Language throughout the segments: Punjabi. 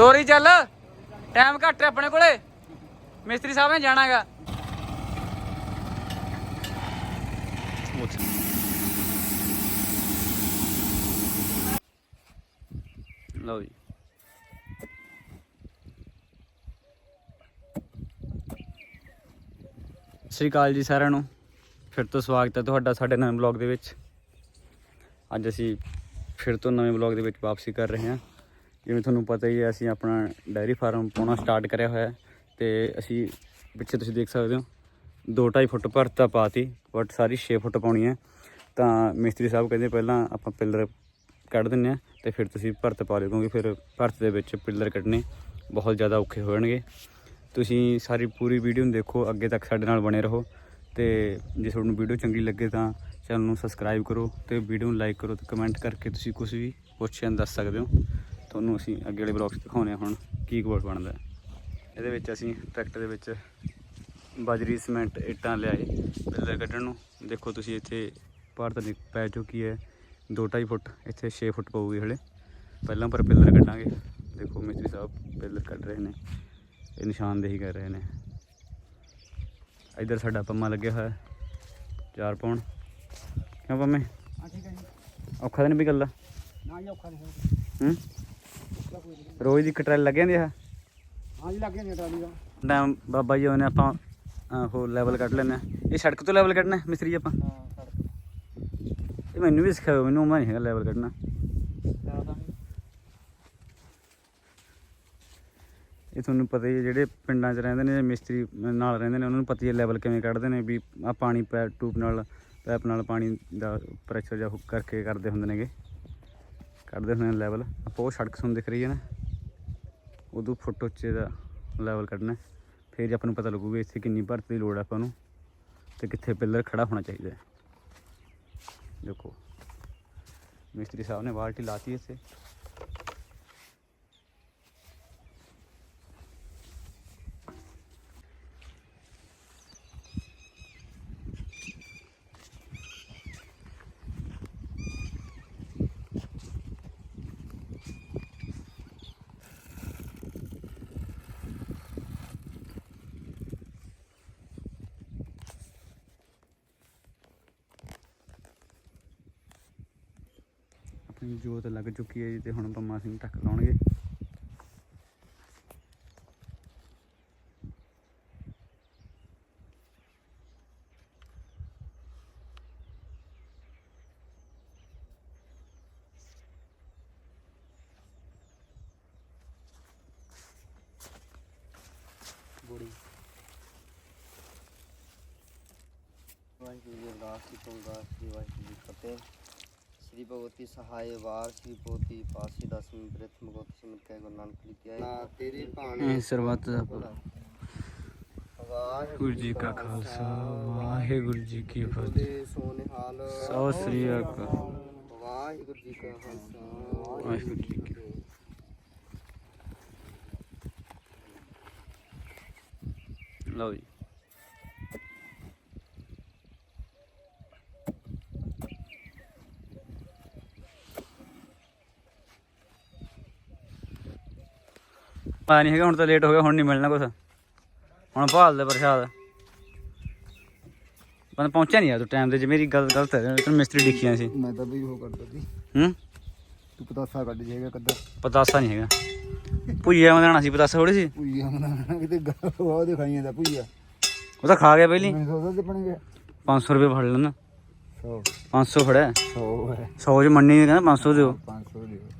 ਤੋਰੀ ਚੱਲ। ਟਾਈਮ ਘੱਟ ਹੈ ਆਪਣੇ ਕੋਲੇ। ਮਿਸਤਰੀ ਸਾਹਿਬ ਨੇ ਜਾਣਾਗਾ ਲਓ ਜੀ। ਸਤਿ ਸ਼੍ਰੀ ਅਕਾਲ ਜੀ ਸਾਰਿਆਂ ਨੂੰ। ਫਿਰ ਤੋਂ ਸਵਾਗਤ ਹੈ ਤੁਹਾਡਾ ਸਾਡੇ ਨਵੇਂ ਬਲੌਗ ਦੇ ਵਿੱਚ। ਅੱਜ ਅਸੀਂ ਫਿਰ ਤੋਂ ਨਵੇਂ ਬਲੌਗ ਦੇ ਵਿੱਚ ਵਾਪਸੀ ਕਰ ਰਹੇ ਹਾਂ। ਜਿਵੇਂ ਤੁਹਾਨੂੰ ਪਤਾ ਹੀ ਹੈ, ਅਸੀਂ ਆਪਣਾ ਡਾਇਰੀ ਫਾਰਮ ਪਾਉਣਾ ਸਟਾਰਟ ਕਰਿਆ ਹੋਇਆ ਹੈ ਤੇ ਅਸੀਂ ਪਿੱਛੇ ਤੁਸੀਂ ਦੇਖ ਸਕਦੇ ਹੋ 2.5 ਫੁੱਟ ਭਰਤ ਤਾਂ ਪਾਤੀ ਬਟ ਸਾਰੀ 6 ਫੁੱਟ ਪਾਉਣੀ ਹੈ। ਤਾਂ ਮਿਸਤਰੀ ਸਾਹਿਬ ਕਹਿੰਦੇ ਪਹਿਲਾਂ ਆਪਾਂ ਪਿਲਰ ਕੱਢ ਦਿੰਨੇ ਆ ਤੇ ਫਿਰ ਤੁਸੀਂ ਭਰਤ ਪਾ ਲਿਓ ਕਿਉਂਕਿ ਫਿਰ ਭਰਤ ਦੇ ਵਿੱਚ ਪਿਲਰ ਕੱਢਣੇ ਬਹੁਤ ਜ਼ਿਆਦਾ ਔਖੇ ਹੋ ਜਾਣਗੇ ਤੁਸੀਂ ਸਾਰੀ ਪੂਰੀ ਵੀਡੀਓ ਨੂੰ ਦੇਖੋ, ਅੱਗੇ ਤੱਕ ਸਾਡੇ ਨਾਲ ਬਣੇ ਰਹੋ ਤੇ ਜੇ ਤੁਹਾਨੂੰ ਵੀਡੀਓ ਚੰਗੀ ਲੱਗੇ ਤਾਂ ਚੈਨਲ ਨੂੰ ਸਬਸਕ੍ਰਾਈਬ ਕਰੋ ਤੇ ਵੀਡੀਓ ਨੂੰ ਲਾਈਕ ਕਰੋ ਤੇ ਕਮੈਂਟ ਕਰਕੇ ਤੁਸੀਂ ਕੁਝ ਵੀ ਕੁਐਸਚਨ ਦੱਸ ਸਕਦੇ ਹੋ। ਤੁਹਾਨੂੰ ਅਸੀਂ ਅੱਗੇ ਵਾਲੇ ਬਲੌਗਸ ਦਿਖਾਉਣੇ ਹੁਣ ਕੀ ਕੋਡ ਬਣਦਾ। ਇਹਦੇ ਵਿੱਚ ਅਸੀਂ ਟਰੈਕਟਰ ਦੇ ਵਿੱਚ ਬਾਜਰੀ ਸੀਮੈਂਟ ਇੱਟਾਂ ਲਿਆਏ ਪਿੱਲਰ ਕੱਢਣ ਨੂੰ। ਦੇਖੋ ਤੁਸੀਂ ਇੱਥੇ ਭਾਰਤ ਨਿਕ ਪੈ ਚੁੱਕੀ ਹੈ 2.5 ਫੁੱਟ ਇੱਥੇ 6 ਫੁੱਟ ਪਊਗੀ ਹਲੇ। ਪਹਿਲਾਂ ਪਰ ਪਿੱਲਰ ਕੱਢਾਂਗੇ। ਦੇਖੋ ਮਿਸਤਰੀ ਸਾਹਿਬ ਪਿੱਲਰ ਕੱਢ ਰਹੇ ਨੇ ਇਹ ਨਿਸ਼ਾਨਦੇਹੀ ਕਰ ਰਹੇ ਨੇ। ਇੱਧਰ ਸਾਡਾ ਪੰਮਾ ਲੱਗਿਆ ਹੋਇਆ ਚਾਰ ਪਾਉਣ। ਕਿਉਂ ਪੰਮੇ? ਹਾਂ ਠੀਕ ਹੈ ਜੀ। ਔਖਾ ਤਾਂ ਨਹੀਂ ਵੀ ਗੱਲਾਂ ਨਾ ਜੀ ਔਖਾ ਨਹੀਂ। ਹੂੰ? ਰੋਜ਼ ਦੀ ਕਟਰਲ ਲੱਗ ਜਾਂਦੀ ਆ? ਹਾਂ ਜੀ ਲੱਗ ਗਿਆ ਟਰਾਲੀ ਦਾ। ਟਾਈਮ ਬਾਬਾ ਜੀ ਉਹਨੇ ਆਪਾਂ ਉਹ ਲੈਵਲ ਕੱਢ ਲੈਣਾ ਇਹ ਸੜਕ ਤੋਂ ਲੈਵਲ ਕੱਢਣਾ ਮਿਸਤਰੀ ਆਪਾਂ? ਹਾਂ ਸੜਕ ਇਹ ਮੈਨੂੰ ਵੀ ਸਿਖਾਓ ਮੈਨੂੰ ਆਉਂਦਾ ਨਹੀਂ ਹੈਗਾ ਲੈਵਲ ਕੱਢਣਾ। ਇਹ ਤੁਹਾਨੂੰ ਪਤਾ ਹੀ ਜਿਹੜੇ ਪਿੰਡਾਂ 'ਚ ਰਹਿੰਦੇ ਨੇ ਮਿਸਤਰੀ ਨਾਲ ਰਹਿੰਦੇ ਨੇ ਉਹਨਾਂ ਨੂੰ ਪਤਾ ਹੀ ਹੈ ਲੈਵਲ ਕਿਵੇਂ ਕੱਢਦੇ ਨੇ ਵੀ ਆ ਪਾਣੀ ਪੈ ਟੂਬ ਨਾਲ ਪੈਪ ਨਾਲ ਪਾਣੀ ਦਾ ਪ੍ਰੈਸ਼ਰ ਜਾਂ ਹੁੱਕ ਕਰਕੇ ਕਰਦੇ ਹੁੰਦੇ ਨੇਗੇ। ਕੱਢਦੇ ਹੁੰਦੇ ਲੈਵਲ ਆਪਾਂ ਉਹ ਸੜਕ ਤੁਹਾਨੂੰ ਦਿਖ ਰਹੀ ਹੈ ਨਾ, ਉਦੋਂ ਫੁੱਟ ਉੱਚੇ ਦਾ ਲੈਵਲ ਕੱਢਣਾ ਫਿਰ ਜੇ ਆਪਾਂ ਨੂੰ ਪਤਾ ਲੱਗੂਗਾ ਇੱਥੇ ਕਿੰਨੀ ਭਰਤ ਦੀ ਲੋੜ ਹੈ ਆਪਾਂ ਨੂੰ ਤੇ ਕਿੱਥੇ ਪਿੱਲਰ ਖੜਾ ਹੋਣਾ ਚਾਹੀਦਾ ਹੈ। ਦੇਖੋ, ਮਿਸਤਰੀ ਸਾਹਿਬ ਨੇ ਬਾਲਟੀ ਲਾਤੀ ਇੱਥੇ। ਆਪਣੀ ਜੋਤ ਲੱਗ ਚੁੱਕੀ ਹੈ ਜੀ ਤੇ ਹੁਣ ਪੰਮਾ ਸਿੰਘ ਟੱਕ ਲਾਉਣਗੇ। ਬੋੜੀ। ਵਾਹਿਗੁਰੂ ਜੀ ਅਰਦਾਸ ਦੀ ਤੁੰਗਾ ਸ੍ਰੀ ਵਾਹਿਗੁਰੂ ਜੀ ਫਤਿਹ। ਸ੍ਰੀ ਭਗਵਤੀ ਸਹਾਇ ਵਾਰ ਸ੍ਰੀ ਪੋਤੀ ਪਾਸੀ ਦਸਵੀਂ ਪ੍ਰਥਮ ਗੋਤ ਸਿਮਤ ਕੈ ਗੁਰੂ ਨਾਨਕ ਲਿਖਿਆ ਨਾ ਤੇਰੀ ਭਾਣੇ ਇਹ ਸਰਬੱਤ ਦਾ ਵਾਹਿਗੁਰੂ ਜੀ ਕਾ ਖਾਲਸਾ ਵਾਹਿਗੁਰੂ ਜੀ ਕੀ ਫਤਿਹ ਫਤਿਹ ਸੋਨਿਹਾਲ ਸਤਿ ਸ੍ਰੀ ਅਕਾਲ ਵਾਹਿਗੁਰੂ ਜੀ ਕਾ ਖਾਲਸਾ ਵਾਹਿਗੁਰੂ ਜੀ ਕੀ ਲਓ ਜੀ ਪਤਾ ਨਹੀਂ ਹੈਗਾ ਹੁਣ ਤਾਂ ਲੇਟ ਹੋ ਗਿਆ ਹੁਣ ਨਹੀਂ ਮਿਲਣਾ ਕੁਛ। ਹੁਣ ਭਾਲ ਦੇ ਪ੍ਰਸ਼ਾਦ। ਬੰਦਾ ਪਹੁੰਚਿਆ ਨਹੀਂ ਯਾਰ ਤੂੰ ਟਾਈਮ ਤੇ ਜੇ ਮੇਰੀ ਗੱਲ ਗਲਤ ਹੈ ਤੈਨੂੰ ਮਿਸਤਰੀ ਡਿੱਖੀਆਂ ਸੀ। ਮੈਂ ਤਾਂ ਵੀ ਉਹ ਕਰਦਾ ਸੀ। ਹੂੰ? ਤੂੰ ਪਤਾਸਾ ਕੱਢ ਜਾਏਗਾ ਕੱਦਾ ਪਤਾਸਾ ਨਹੀਂ ਹੈਗਾ। ਭੁਜੀਆ ਮੰਗਣਾ ਸੀ ਪਤਾਸਾ ਥੋੜੀ ਸੀ? ਭੁਈਆ ਮਨਾ ਕਿਤੇ ਗੱਲ ਉਹ ਦਿਖਾਈਆਂ ਦਾ ਭੁਈਆ ਉਹ ਤਾਂ ਖਾ ਗਿਆ ਪਹਿਲੀ। ਮੈਂ ਸੋਚਦਾ ਤੇ ਬਣ ਗਿਆ। 500 ਰੁਪਏ ਫੜ ਲੈਣਾ 100 500 ਫੜਿਆ। 100 ਹੈ। 100 ਚ ਮੰਨੀ ਕਹਿੰਦਾ 500 ਦਿਓ। 500 ਦਿਓ।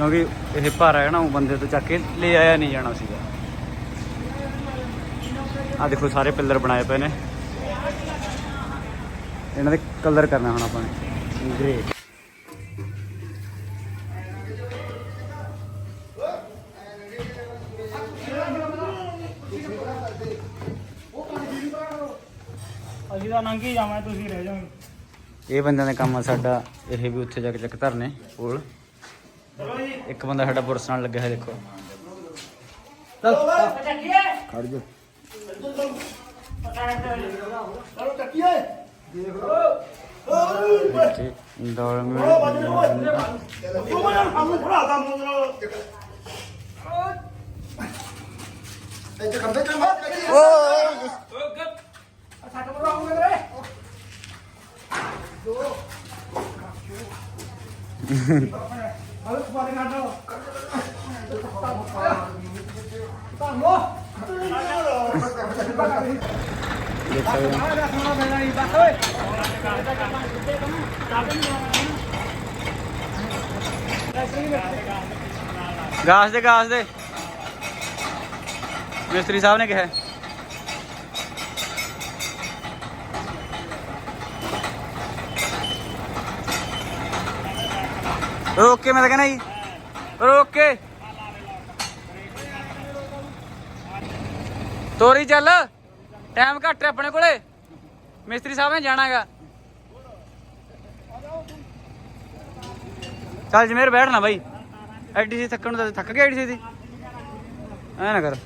ਕਿਉਂਕਿ ਇਹ ਭਾਰਾ ਹੈ ਨਾ ਉਹ ਬੰਦੇ ਤੋਂ ਚੱਕ ਕੇ ਲੈ ਆਇਆ ਨਹੀਂ ਜਾਣਾ ਸੀਗਾ। ਆ ਦੇਖੋ ਸਾਰੇ ਪਿੱਲਰ ਬਣਾਏ ਪਏ ਨੇ। ਇਹਨਾਂ ਦੇ ਕਲਰ ਕਰਨਾ ਹੁਣ ਆਪਾਂ ਨੇ। ਗ੍ਰੇ ਅਸੀਂ ਤਾਂ ਨੰਗੀ ਜਾਵਾਂ ਤੁਸੀਂ ਰਹਿ ਜਾਓਗੇ। ਇਹ ਬੰਦਿਆਂ ਦਾ ਕੰਮ ਆ ਸਾਡਾ ਇਹ ਵੀ ਉੱਥੇ ਜਾ ਕੇ ਚੱਕ ਧਰਨੇ ਕੋਲ। ਇੱਕ ਬੰਦਾ ਸਾਡਾ ਪੁਰਸ ਨਾਲ ਲੱਗਿਆ ਹੈ ਦੇਖੋ ਖੜ ਜਾ ਤੇ ਦਾਲ ਮਿਲ ਦੇਖ ਸਕਦੇ ਹੋ ਗਾਸ ਦੇ ਗਾਸ ਦੇ ਮਿਸਤਰੀ ਸਾਹਿਬ ਨੇ ਕਿਹਾ ਰੋਕ ਕੇ ਮੈਂ ਤਾਂ ਕਹਿੰਦਾ ਜੀ। ਰੋਕ ਕੇ। ਤੋਰੀ ਚੱਲ। ਟਾਈਮ ਘੱਟ ਹੈ ਆਪਣੇ ਕੋਲੇ। ਮਿਸਤਰੀ ਸਾਹਿਬ ਨੇ ਜਾਣਾਗਾ ਚੱਲ ਜਮੇਰ ਬੈਠਣਾ ਬਾਈ। ਐਡੀ ਸੀ ਥੱਕਣ ਨੂੰ ਤਾਂ ਥੱਕ ਗਿਆ ਐਡੀ ਸੀ ਦੀ। ਐ ਨਾ ਕਰ।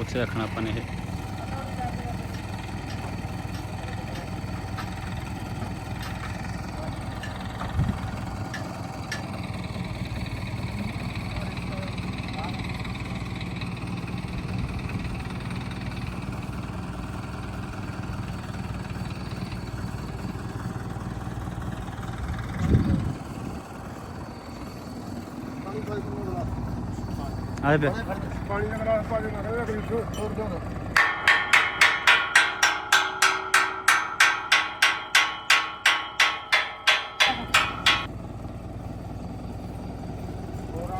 ਉੱਥੇ ਰੱਖਣਾ ਆਪਾਂ ਨੇ ਇਹ। ਆਲੇ ਬੇ ਪਾਣੀ ਦਾ ਗਲਾਸ ਪਾ ਦੇ ਕਰੀ ਛੋੜ ਦਿਓ ਹੋਰ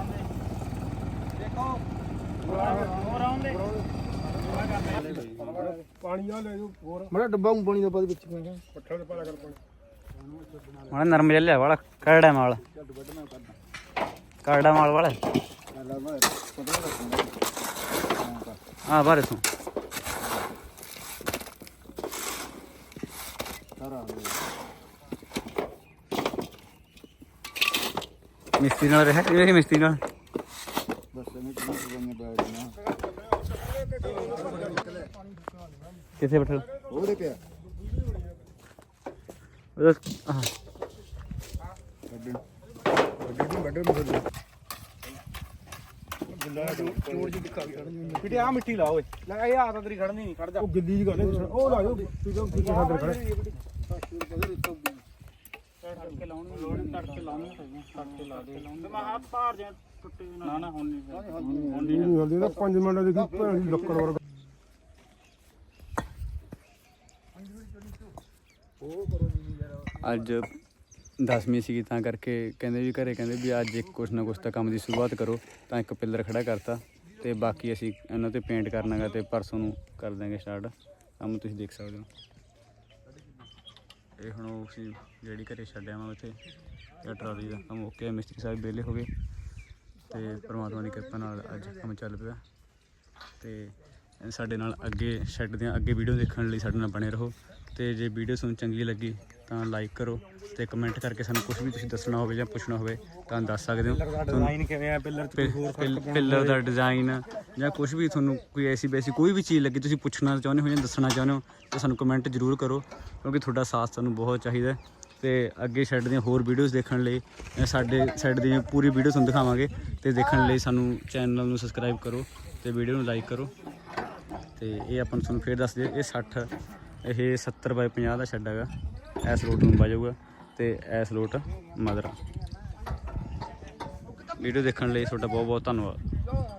ਆਉਂਦੇ ਪਾਣੀ ਆ ਲੈ ਜਾਓ ਹੋਰ ਮੇਰਾ ਡੱਬਾ ਊਂ ਪਾਣੀ ਦਾ ਬਾਅਦ ਵਿੱਚ ਪੈਂਦਾ ਪੱਠਾ ਤੇ ਤੋਂ ਨੂੰ ਵੱਡੇ ਨੂੰ ਵੱਡੇ ਪਿੱਟੇ ਆ ਮਿੱਟੀ ਲਾ ਓਏ। ਲੈ ਇਹ ਆ ਤਾਂ ਤੇਰੀ ਖੜਨੀ ਨਹੀਂ ਖੜ ਜਾ। ਉਹ ਗਿੱਲੀ ਜੀ ਗੱਲ ਉਹ ਲਾ ਜਾਓ ਤੂੰ ਕਿੱਥੇ ਸਾਡੇ ਖੜੇ। ਤੜਕੇ ਲਾਉਣੀ ਲੋੜ ਤੜਕੇ ਲਾਉਣੀ ਤੜਕੇ ਲਾ ਦੇ ਤੇ ਮੈਂ ਹੱਥ ਪਾਰ ਜਾ ਟੁੱਟੇ ਨਾ ਨਾ ਹੁਣ ਨਹੀਂ ਹੁਣ ਇਹ ਨਹੀਂ ਹਲਦੀ ਨਾ 5 ਮਿੰਟ ਦੀ ਭੈਣ ਦੀ ਲੱਕੜ ਵਰਗਾ ਅੱਜ 10ਵੀਂ ਸੀਗੀ, ਤਾਂ ਕਰਕੇ ਕਹਿੰਦੇ ਵੀ ਘਰੇ ਕਹਿੰਦੇ ਵੀ ਅੱਜ ਇੱਕ ਕੁਛ ਨਾ ਕੁਛ ਤਾਂ ਕੰਮ ਦੀ ਸ਼ੁਰੂਆਤ ਕਰੋ, ਤਾਂ ਇੱਕ ਪਿੱਲਰ ਖੜਾ ਕਰਤਾ ਤੇ ਬਾਕੀ ਅਸੀਂ ਇਹਨਾਂ ਤੇ ਪੇਂਟ ਕਰਨਾਗਾ ਤੇ ਪਰਸੋਂ ਨੂੰ ਕਰ ਦਾਂਗੇ ਸਟਾਰਟ ਕੰਮ ਤੁਸੀਂ ਦੇਖ ਸਕਦੇ ਹੋ। ਇਹ ਹੁਣ ਉਹ ਸੀ ਜਿਹੜੀ ਘਰੇ ਛੱਡਿਆ ਮੈਂ ਉੱਥੇ, ਇਹ ਟਰਾਲੀ ਦਾ ਕੰਮ ਓਕੇ ਮਿਸਤਰੀ ਸਾਹਿਬ ਵਿਹਲੇ ਹੋ ਗਏ ਤੇ ਪਰਮਾਤਮਾ ਦੀ ਕਿਰਪਾ ਨਾਲ ਅੱਜ ਕੰਮ ਚੱਲ ਪਿਆ। ਤੇ ਸਾਡੇ ਨਾਲ ਅੱਗੇ ਸ਼ੈੱਡ ਦੀਆਂ, ਅੱਗੇ ਵੀਡੀਓ ਦੇਖਣ ਲਈ ਸਾਡੇ ਨਾਲ ਬਣੇ ਰਹੋ ਤੇ ਜੇ ਵੀਡੀਓ ਤੁਹਾਨੂੰ ਚੰਗੀ ਲੱਗੀ ਤਾਂ ਲਾਈਕ ਕਰੋ ਤੇ ਕਮੈਂਟ ਕਰਕੇ ਸਾਨੂੰ ਕੁਝ ਵੀ ਤੁਸੀਂ ਦੱਸਣਾ ਹੋਵੇ ਜਾਂ ਪੁੱਛਣਾ ਹੋਵੇ ਤਾਂ ਦੱਸ ਸਕਦੇ ਹੋ। ਡਿਜ਼ਾਈਨ ਕਿਵੇਂ ਆ? ਪਿੱਲਰ ਕੋਈ ਹੋਰ ਪਿਲ- ਪਿੱਲਰ ਦਾ ਡਿਜ਼ਾਈਨ ਜਾਂ ਕੁਝ ਵੀ ਤੁਹਾਨੂੰ ਕੋਈ ਐਸੀ ਬੈਸੀ ਕੋਈ ਵੀ ਚੀਜ਼ ਲੱਗੀ ਤੁਸੀਂ ਪੁੱਛਣਾ ਚਾਹੁੰਦੇ ਹੋ ਜਾਂ ਦੱਸਣਾ ਚਾਹੁੰਦੇ ਹੋ ਤਾਂ ਸਾਨੂੰ ਕਮੈਂਟ ਜ਼ਰੂਰ ਕਰੋ ਕਿਉਂਕਿ ਤੁਹਾਡਾ ਸਾਥ ਸਾਨੂੰ ਬਹੁਤ ਚਾਹੀਦਾ ਤੇ ਅੱਗੇ ਸ਼ੈੱਡ ਦੀਆਂ ਹੋਰ ਵੀਡੀਓਜ਼ ਦੇਖਣ ਲਈ ਸਾਡੇ ਸ਼ੈੱਡ ਦੀਆਂ ਪੂਰੀ ਵੀਡੀਓ ਤੁਹਾਨੂੰ ਦਿਖਾਵਾਂਗੇ ਤੇ ਦੇਖਣ ਲਈ ਸਾਨੂੰ ਚੈਨਲ ਨੂੰ ਸਬਸਕ੍ਰਾਈਬ ਕਰੋ ਤੇ ਵੀਡੀਓ ਨੂੰ ਲਾਈਕ ਕਰੋ। ਤੇ ਇਹ ਆਪਾਂ ਤੁਹਾਨੂੰ ਫੇਰ ਦੱਸ ਦਈਏ ਇਹ 60 ਇਹ 70 ਬਾਈ 50 ਦਾ ਸ਼ੈੱਡ ਹੈਗਾ। ਇਸ ਰੋਡ ਨੂੰ ਬਾਜੂਗਾ ਤੇ ਇਸ ਰੋਡ ਮਦਰਾ। ਵੀਡੀਓ ਦੇਖਣ ਲਈ ਤੁਹਾਡਾ ਬਹੁਤ ਬਹੁਤ ਧੰਨਵਾਦ।